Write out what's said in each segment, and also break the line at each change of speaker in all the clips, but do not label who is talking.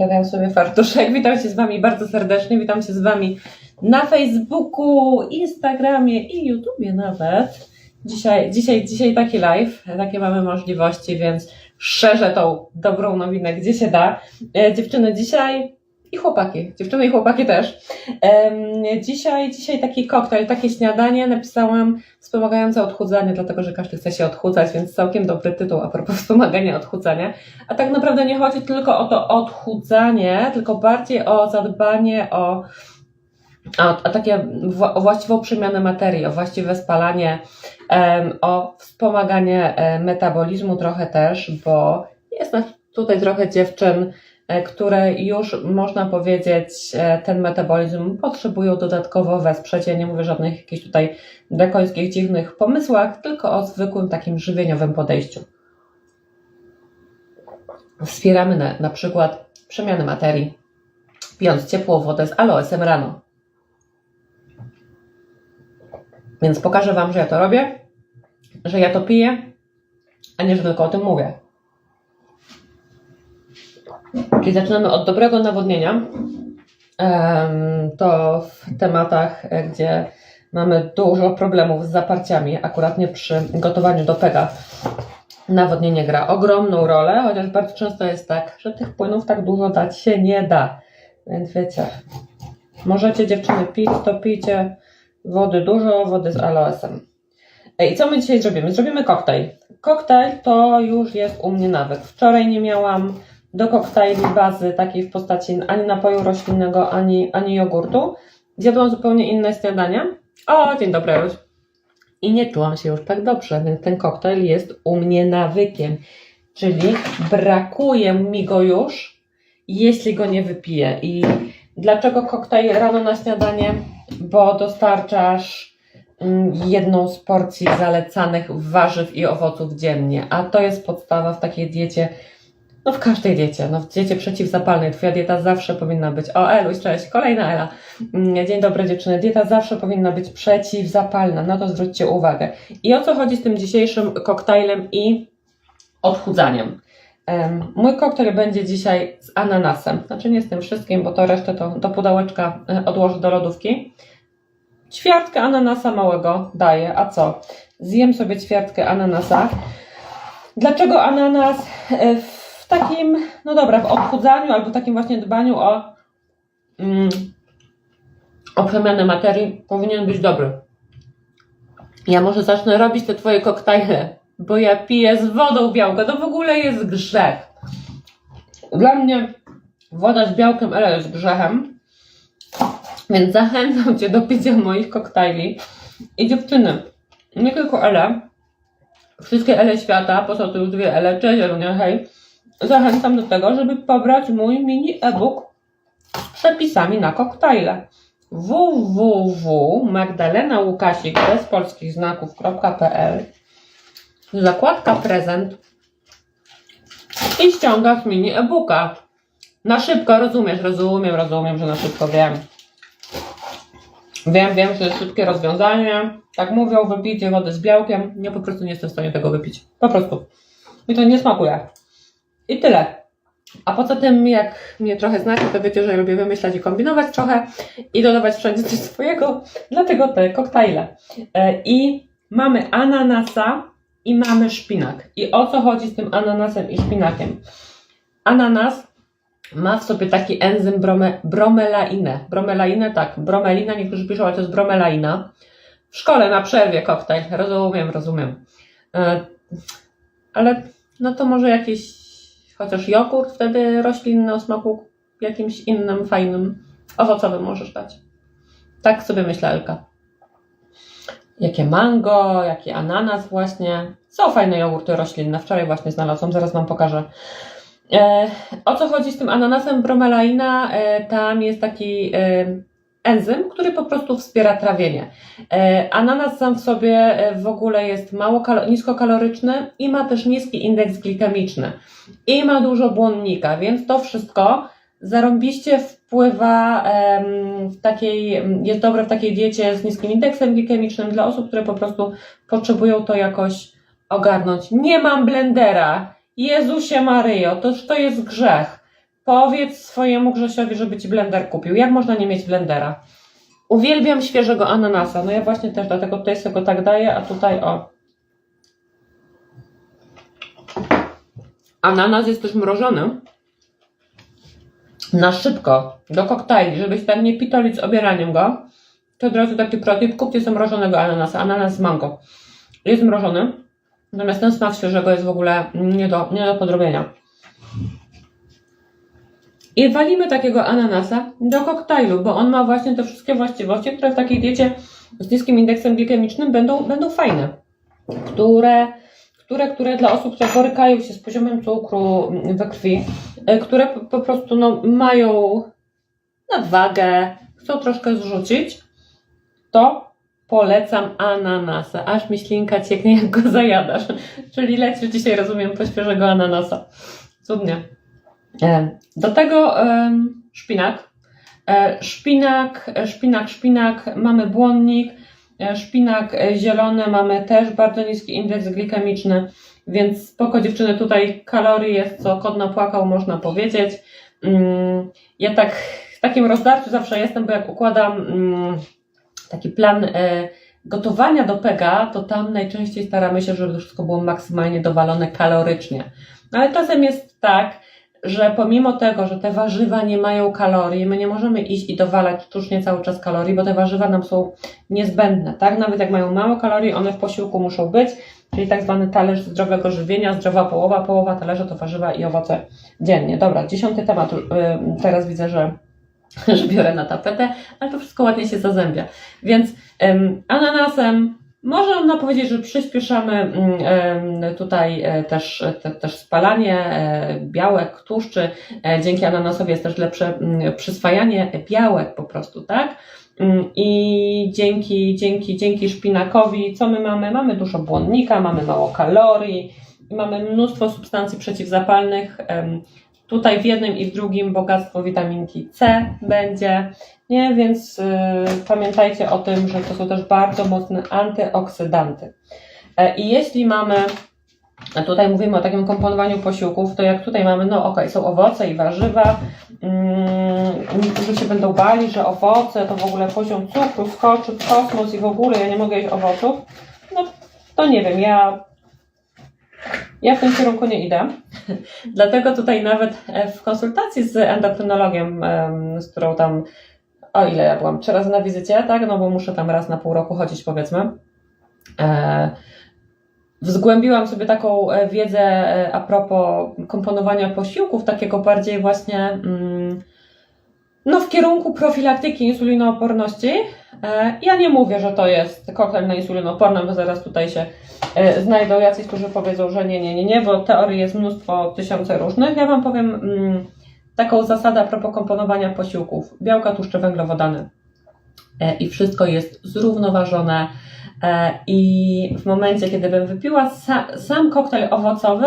Poprawiam sobie fartuszek. Witam się z Wami bardzo serdecznie. Witam się z Wami na Facebooku, Instagramie i YouTubie nawet. Dzisiaj, dzisiaj, dzisiaj taki live, takie mamy możliwości, więc szerzę tą dobrą nowinę, gdzie się da. E, dziewczyny dzisiaj i chłopaki, dziewczyny i chłopaki też. Dzisiaj, dzisiaj taki koktajl, takie śniadanie napisałam wspomagające odchudzanie, dlatego że każdy chce się odchudzać, więc całkiem dobry tytuł a propos wspomagania odchudzania. A tak naprawdę nie chodzi tylko o to odchudzanie, tylko bardziej o zadbanie o, o, o takie wła- o właściwą przemianę materii, o właściwe spalanie, em, o wspomaganie e, metabolizmu trochę też, bo jest nas tutaj trochę dziewczyn, które już można powiedzieć e, ten metabolizm potrzebują dodatkowo wesprzeć. Ja nie mówię żadnych jakichś tutaj drakońskich, dziwnych pomysłach, tylko o zwykłym takim żywieniowym podejściu. Wspieramy na, na przykład przemianę materii, pijąc ciepłą wodę z aloesem rano. Więc pokażę Wam, że ja to robię, że ja to piję, a nie, że tylko o tym mówię. Czyli zaczynamy od dobrego nawodnienia. To w tematach, e, gdzie mamy dużo problemów z zaparciami, akurat nie przy gotowaniu do pega. Nawodnienie gra ogromną rolę, chociaż bardzo często jest tak, że tych płynów tak dużo dać się nie da. Więc wiecie, możecie dziewczyny pić, to pijcie wody dużo, wody z aloesem. I co my dzisiaj zrobimy? Zrobimy koktajl. Koktajl to już jest u mnie nawyk. Wczoraj nie miałam do koktajli bazy takiej w postaci ani napoju roślinnego, ani, ani jogurtu. Zjadłam zupełnie inne śniadania. O, dzień dobry, Ruś. I nie czułam się już tak dobrze, więc ten koktajl jest u mnie nawykiem. Czyli brakuje mi go już, jeśli go nie wypiję. I dlaczego koktajl rano na śniadanie? Bo dostarczasz mm, jedną z porcji zalecanych warzyw i owoców dziennie, a to jest podstawa w takiej diecie, no w każdej diecie, no w diecie przeciwzapalnej. Twoja dieta zawsze powinna być, o Eluś, cześć, kolejna Ela. Mm, Dzień dobry dziewczyny, dieta zawsze powinna być przeciwzapalna, na to zwróćcie uwagę. I o co chodzi z tym dzisiejszym koktajlem i odchudzaniem? Em, Mój koktajl będzie dzisiaj z ananasem, znaczy nie z tym wszystkim, bo to resztę to do pudełeczka e, odłożę do lodówki. Ćwiartkę ananasa małego daję, a co? Zjem sobie ćwiartkę ananasa. Dlaczego ananas e, w takim, no dobra, w odchudzaniu albo takim właśnie dbaniu o, mm, o przemianę materii powinien być dobry. Ja może zacznę robić te twoje koktajle, bo ja piję z wodą białka. To w ogóle jest grzech. Dla mnie woda z białkiem ale jest grzechem. Więc zachęcam Cię do picia moich koktajli. I dziewczyny, nie tylko Ele, wszystkie Ele świata, po co tu już dwie Ele, cześć Elunia, hej. Zachęcam do tego, żeby pobrać mój mini e-book z przepisami na koktajle www.magdalenałukasik bez polskich znaków.pl zakładka prezent i ściągasz mini e-booka. Na szybko, rozumiesz, rozumiem, rozumiem, że na szybko wiem. Wiem, wiem, że jest szybkie rozwiązanie. Tak mówią, wypijcie wodę z białkiem. Ja po prostu nie jestem w stanie tego wypić. Po prostu. Mi to nie smakuje. I tyle. A poza tym, jak mnie trochę znacie, to wiecie, że lubię wymyślać i kombinować trochę i dodawać wszędzie coś swojego, dlatego te koktajle. E, I mamy ananasa i mamy szpinak. I o co chodzi z tym ananasem i szpinakiem? Ananas ma w sobie taki enzym brome, bromelainę. Bromelainę, tak, bromelina, niektórzy piszą, ale to jest bromelaina. W szkole na przerwie koktajl, rozumiem, rozumiem. E, ale no to może jakiś chociaż jogurt wtedy roślinny o smaku jakimś innym, fajnym, owocowym możesz dać. Tak sobie myślę, Elka. Jakie mango, jaki ananas właśnie. Są fajne jogurty roślinne. Wczoraj właśnie znalazłam, zaraz Wam pokażę. E, o co chodzi z tym ananasem bromelaina? E, tam jest taki e, enzym, który po prostu wspiera trawienie. E, ananas sam w sobie e, w ogóle jest mało kalo- niskokaloryczny i ma też niski indeks glikemiczny i ma dużo błonnika, więc to wszystko zarąbiście wpływa w takiej, jest dobre w takiej diecie z niskim indeksem glikemicznym dla osób, które po prostu potrzebują to jakoś ogarnąć. Nie mam blendera. Jezusie Maryjo, toż to jest grzech. Powiedz swojemu Grzesiowi, żeby ci blender kupił. Jak można nie mieć blendera? Uwielbiam świeżego ananasa. No ja właśnie też dlatego tutaj sobie go tak daję, a tutaj o. Ananas jest też mrożony na szybko do koktajli, żebyś tam nie pitolić z obieraniem go. To od razu taki protip, kupcie sobie mrożonego ananasa, ananas z mango. Jest mrożony, natomiast ten smak świeżego jest w ogóle nie do, nie do podrobienia. I walimy takiego ananasa do koktajlu, bo on ma właśnie te wszystkie właściwości, które w takiej diecie z niskim indeksem glikemicznym będą, będą fajne. Które, które, które dla osób, które borykają się z poziomem cukru we krwi, e, które po, po prostu no, mają nadwagę, chcą troszkę zrzucić, to polecam ananasa. Aż mi ślinka cieknie, jak go zajadasz. Czyli lecisz dzisiaj, rozumiem, po świeżego ananasa. Cudnie. E, Do tego szpinak. E, Szpinak, szpinak, szpinak. Mamy błonnik. E, Szpinak zielony. Mamy też bardzo niski indeks glikemiczny. Więc spoko dziewczyny, tutaj kalorii jest co kot napłakał, można powiedzieć. Mm, Ja tak w takim rozdarciu zawsze jestem, bo jak układam mm, taki plan gotowania do pega, to tam najczęściej staramy się, żeby wszystko było maksymalnie dowalone kalorycznie. No ale czasem jest tak, że pomimo tego, że te warzywa nie mają kalorii, my nie możemy iść i dowalać sztucznie cały czas kalorii, bo te warzywa nam są niezbędne, tak? Nawet jak mają mało kalorii, one w posiłku muszą być, czyli tak zwany talerz zdrowego żywienia, zdrowa połowa, połowa talerza to warzywa i owoce dziennie. Dobra, dziesiąty temat, y, teraz widzę, że że biorę na tapetę, ale to wszystko ładnie się zazębia. Więc em, ananasem można powiedzieć, że przyspieszamy mm, tutaj e, też, te, też spalanie e, białek, tłuszczy. E, Dzięki ananasowi jest też lepsze mm, przyswajanie białek po prostu, tak? Mm, I dzięki, dzięki, dzięki szpinakowi, co my mamy? Mamy dużo błonnika, mamy mało kalorii mamy mnóstwo substancji przeciwzapalnych. Tutaj w jednym i w drugim bogactwo witaminki C będzie, nie? Więc y, pamiętajcie o tym, że to są też bardzo mocne antyoksydanty. E, I jeśli mamy, tutaj mówimy o takim komponowaniu posiłków, to jak tutaj mamy, no okej, są owoce i warzywa, mm, niektórzy się będą bali, że owoce to w ogóle poziom cukru skoczy w kosmos i w ogóle ja nie mogę jeść owoców, no to nie wiem, ja ja w tym kierunku nie idę. Dlatego tutaj nawet e, w konsultacji z endokrynologiem, em, z którą tam, o ile ja byłam, trzy razy na wizycie, tak, no bo muszę tam raz na pół roku chodzić powiedzmy, e, Wzgłębiłam sobie taką e, wiedzę a propos komponowania posiłków, takiego bardziej właśnie mm, no, w kierunku profilaktyki insulinooporności. E, Ja nie mówię, że to jest koktajl na insulinooporną, bo zaraz tutaj się e, znajdą jacyś, którzy powiedzą, że nie, nie, nie, nie, bo teorii jest mnóstwo, tysiące różnych. Ja Wam powiem mm, taką zasadę a propos komponowania posiłków. Białka, tłuszcze, węglowodany. E, I wszystko jest zrównoważone. I w momencie, kiedy bym wypiła sa, sam koktajl owocowy,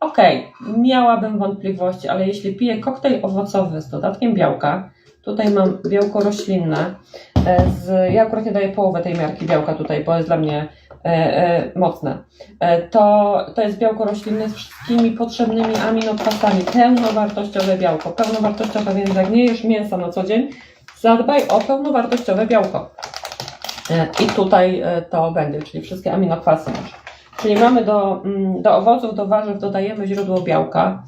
okej, miałabym wątpliwości, ale jeśli piję koktajl owocowy z dodatkiem białka, tutaj mam białko roślinne, e, z, ja akurat nie daję połowę tej miarki białka tutaj, bo jest dla mnie e, e, mocne, e, to, to jest białko roślinne z wszystkimi potrzebnymi aminokwasami, pełnowartościowe białko, pełnowartościowe, więc jak nie jesz mięsa na co dzień, zadbaj o pełnowartościowe białko. E, I tutaj e, to będzie, czyli wszystkie aminokwasy masz. Czyli mamy do, mm, do owoców, do warzyw dodajemy źródło białka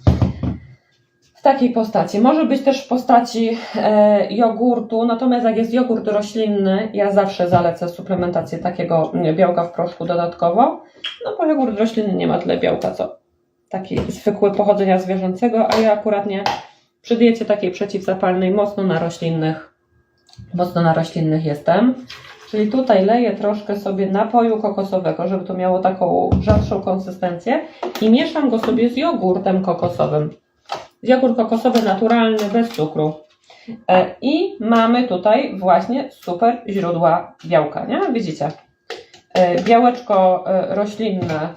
w takiej postaci. Może być też w postaci e, jogurtu, natomiast jak jest jogurt roślinny, ja zawsze zalecę suplementację takiego mm, białka w proszku dodatkowo, no bo jogurt roślinny nie ma tyle białka, co taki zwykły pochodzenia zwierzęcego, a ja akurat nie przy diecie takiej przeciwzapalnej mocno na roślinnych, mocno na roślinnych jestem. Czyli tutaj leję troszkę sobie napoju kokosowego, żeby to miało taką rzadszą konsystencję i mieszam go sobie z jogurtem kokosowym. Jogurt kokosowy naturalny, bez cukru. E, I mamy tutaj właśnie super źródła białka, nie? Widzicie? E, Białeczko e, roślinne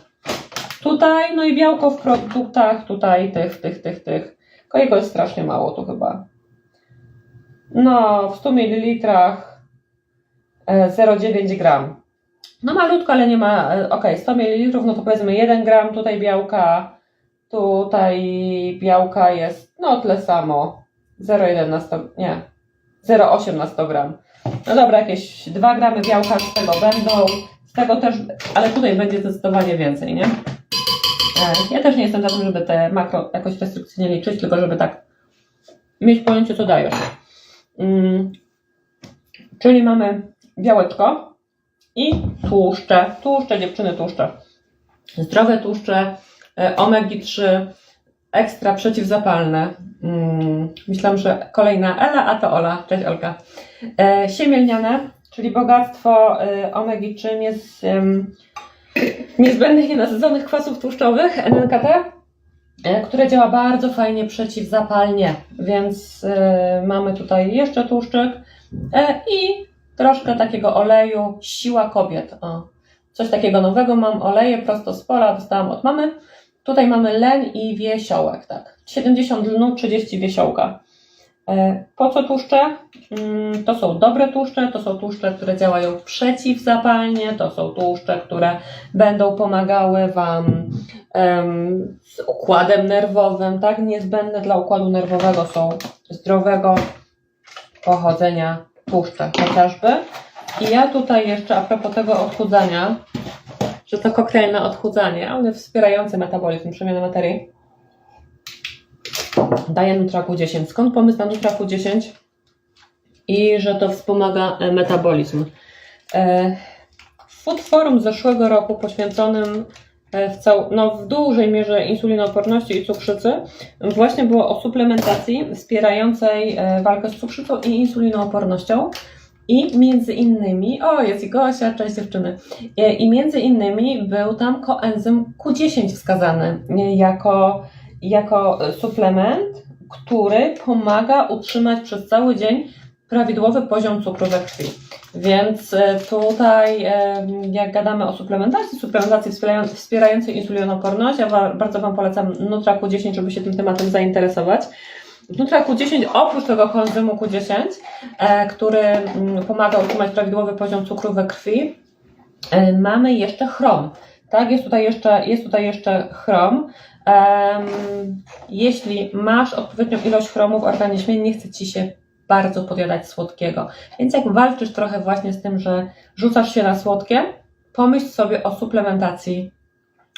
tutaj, no i białko w produktach tutaj, tych, tych, tych, tych. Tylko jego jest strasznie mało tu chyba. No, w 100 ml 0,9 gram. No malutko, ale nie ma, e, ok, 100 ml, no to powiedzmy 1 gram tutaj białka, tutaj białka jest, no tyle samo. 0,1 na 100, nie, 0,8 na 100 gram. No dobra, jakieś 2 gramy białka z tego będą, z tego też, ale tutaj będzie zdecydowanie więcej, nie? E, Ja też nie jestem za tym, żeby te makro jakoś restrykcyjnie liczyć, tylko żeby tak mieć pojęcie, co dajesz. Mm, czyli mamy białeczko i tłuszcze. Tłuszcze, dziewczyny, tłuszcze. Zdrowe tłuszcze, e, omegi-3, ekstra przeciwzapalne. Mm, myślałam, że kolejna Ela, a to Ola. Cześć Olka. E, siemielniane, czyli bogactwo e, omegi-3 niez, niezbędnych nienasyconych kwasów tłuszczowych, NNKT, które działa bardzo fajnie przeciwzapalnie, więc mamy tutaj jeszcze tłuszczyk i troszkę takiego oleju siła kobiet. O, coś takiego nowego mam, oleje prosto z pola, dostałam od mamy. Tutaj mamy len i wiesiołek, tak. 70 lnu, 30 wiesiołka. E, Po co tłuszcze? Mm, To są dobre tłuszcze, to są tłuszcze, które działają przeciwzapalnie, to są tłuszcze, które będą pomagały Wam z układem nerwowym, tak? Niezbędne dla układu nerwowego są zdrowego pochodzenia tłuszcze chociażby. I ja tutaj jeszcze a propos tego odchudzania, że to koktajl na odchudzanie, a one wspierające metabolizm, przemianę materii. Daje Nutraku 10. Skąd pomysł na Nutraku 10? I że to wspomaga e, metabolizm. E, W Food Forum zeszłego roku poświęconym e, w, cał, no, w dużej mierze insulinooporności i cukrzycy właśnie było o suplementacji wspierającej e, walkę z cukrzycą i insulinoopornością. I między innymi, o jest i Gosia, cześć dziewczyny, E, i między innymi był tam koenzym Q10 wskazany e, jako, jako e, suplement, który pomaga utrzymać przez cały dzień prawidłowy poziom cukru we krwi. Więc e, tutaj, e, jak gadamy o suplementacji, suplementacji wspierają- wspierającej insulinoporność, ja bardzo Wam polecam Nutra Q10, żeby się tym tematem zainteresować. Nutra Q10 oprócz tego koenzymu Q10, e, który mm, pomaga utrzymać prawidłowy poziom cukru we krwi, mamy jeszcze chrom. Tak, jest tutaj jeszcze, jest tutaj jeszcze chrom. Jeśli masz odpowiednią ilość chromu w organizmie, nie chce ci się bardzo podjadać słodkiego. Więc jak walczysz trochę właśnie z tym, że rzucasz się na słodkie, pomyśl sobie o suplementacji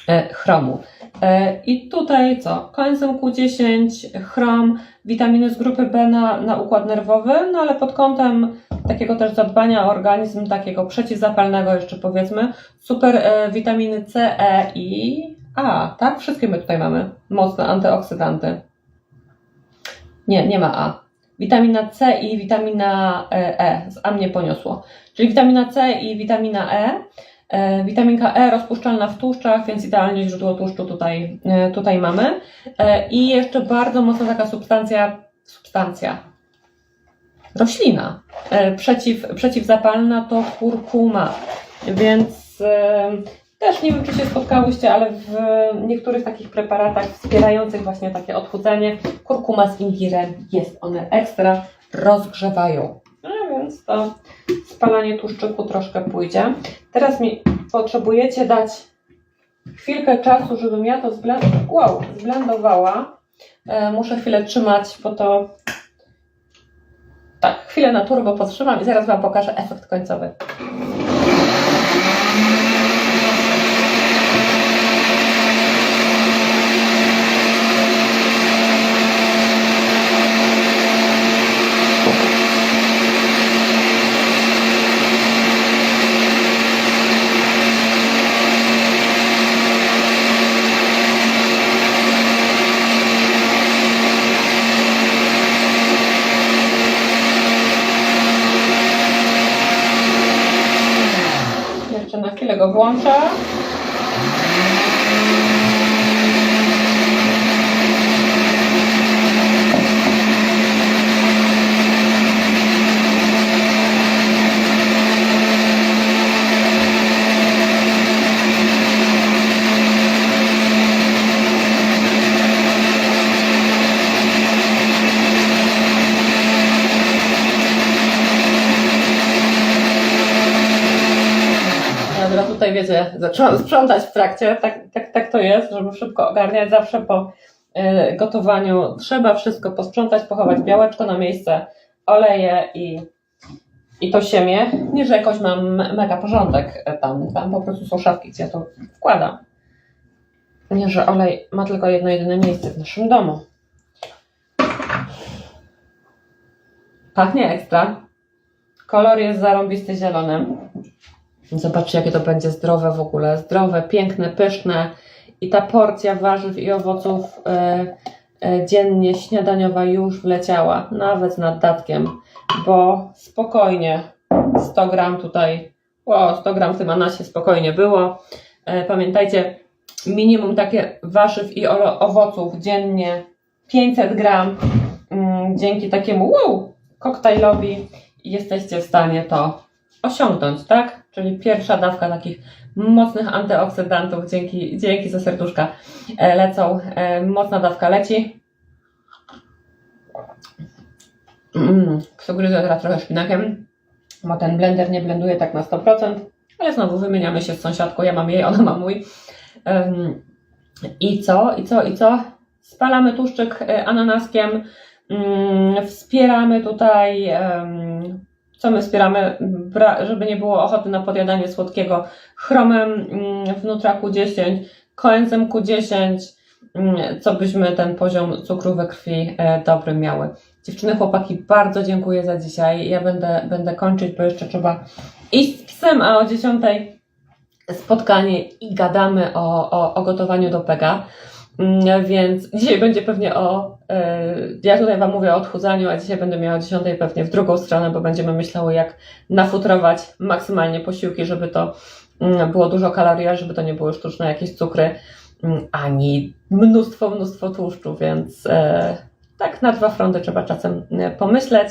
e, chromu. E, I tutaj co? Koenzym Q10, chrom, witaminy z grupy B na, na układ nerwowy, no ale pod kątem takiego też zadbania o organizm, takiego przeciwzapalnego jeszcze powiedzmy, super e, witaminy C, E i A, tak? Wszystkie my tutaj mamy mocne antyoksydanty. Nie, nie ma A. Witamina C i witamina e, E, A mnie poniosło. Czyli witamina C i witamina E. E, Witaminka E rozpuszczalna w tłuszczach, więc idealnie źródło tłuszczu tutaj, e, tutaj mamy. I jeszcze bardzo mocna taka substancja, substancja, roślina przeciw, przeciwzapalna to kurkuma. Więc też nie wiem, czy się spotkałyście, ale w niektórych takich preparatach wspierających właśnie takie odchudzanie, kurkuma z imbirem jest. One ekstra rozgrzewają. No więc to spalanie tłuszczyku troszkę pójdzie. Teraz mi potrzebujecie dać chwilkę czasu, żebym ja to zblend... wow, zblendowała. E, muszę chwilę trzymać, bo to tak, chwilę na turbo podtrzymam i zaraz Wam pokażę efekt końcowy. Jeszcze na chwilę go włączę. Dobra, zaczęłam sprzątać w trakcie, tak, tak, tak to jest, żeby szybko ogarniać zawsze po, e, gotowaniu trzeba wszystko posprzątać, pochować białeczko na miejsce, oleje i, i to siemię. Nie, że jakoś mam mega porządek e, tam, tam po prostu są szafki, gdzie ja to wkładam. Nie, że olej ma tylko jedno jedyne miejsce w naszym domu. Pachnie ekstra. Kolor jest zarąbisty zielonym. Zobaczcie, jakie to będzie zdrowe w ogóle. Zdrowe, piękne, pyszne. I ta porcja warzyw i owoców e, e, dziennie śniadaniowa już wleciała, nawet z naddatkiem, bo spokojnie 100 gram tutaj, o 100 gram w tym anasie spokojnie było. E, pamiętajcie, minimum takie warzyw i owoców dziennie 500 gram. Mm, dzięki takiemu wow, koktajlowi jesteście w stanie to osiągnąć, tak? Czyli pierwsza dawka takich mocnych antyoksydantów dzięki, dzięki za serduszka e, lecą. E, mocna dawka leci. Mm, teraz trochę szpinakiem, bo ten blender nie blenduje tak na 100%, ale znowu wymieniamy się z sąsiadką, ja mam jej, ona ma mój. I co, i co, i co? Spalamy tłuszczyk e, ananaskiem, mm, wspieramy tutaj, co my wspieramy, żeby nie było ochoty na podjadanie słodkiego, chromem mm, w Nutraku 10, koenzym Q10, mm, co byśmy ten poziom cukru we krwi e, dobry miały. Dziewczyny, chłopaki, bardzo dziękuję za dzisiaj. Ja będę, będę kończyć, bo jeszcze trzeba iść z psem, a o 10 spotkanie i gadamy o, o, o gotowaniu do pega. Mm, Więc dzisiaj będzie pewnie o. y, Ja tutaj Wam mówię o odchudzaniu, a dzisiaj będę miała o 10 pewnie w drugą stronę, bo będziemy myślały, jak nafutrować maksymalnie posiłki, żeby to mm, było dużo kalorii, żeby to nie były sztuczne jakieś cukry, mm, ani mnóstwo, mnóstwo tłuszczu, więc e, tak na dwa fronty trzeba czasem e, pomyśleć.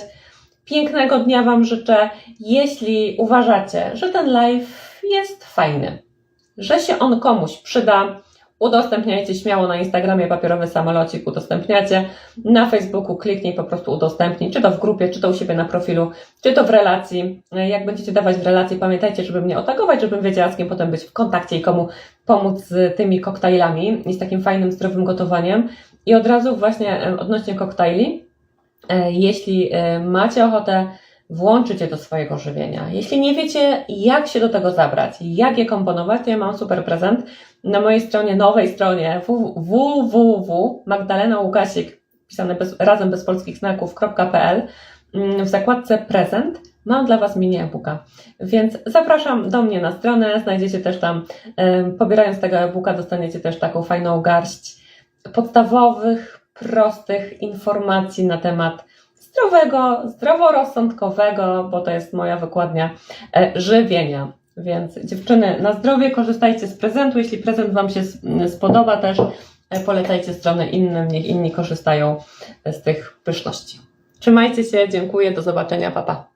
Pięknego dnia Wam życzę. Jeśli uważacie, że ten live jest fajny, że się on komuś przyda, udostępniajcie śmiało na Instagramie papierowy samolocik, udostępniacie. Na Facebooku kliknij po prostu udostępnij, czy to w grupie, czy to u siebie na profilu, czy to w relacji. Jak będziecie dawać w relacji, pamiętajcie, żeby mnie otagować, żebym wiedziała, z kim potem być w kontakcie i komu pomóc z tymi koktajlami i z takim fajnym, zdrowym gotowaniem. I od razu właśnie e, odnośnie koktajli, e, jeśli e, macie ochotę włączyć je do swojego żywienia. Jeśli nie wiecie, jak się do tego zabrać, jak je komponować, to ja mam super prezent na mojej stronie, nowej stronie www.magdalena pisane bez, razem bez polskich znaków.pl mm, w zakładce prezent mam dla Was mini e-booka. Więc zapraszam do mnie na stronę, znajdziecie też tam, pobierając tego e-booka, dostaniecie też taką fajną garść podstawowych, prostych informacji na temat zdrowego, zdroworozsądkowego, bo to jest moja wykładnia e, żywienia. Więc dziewczyny, na zdrowie korzystajcie z prezentu. Jeśli prezent Wam się s- spodoba, też e, polecajcie stronę innym, niech inni korzystają z tych pyszności. Trzymajcie się, dziękuję, do zobaczenia, papa. Pa.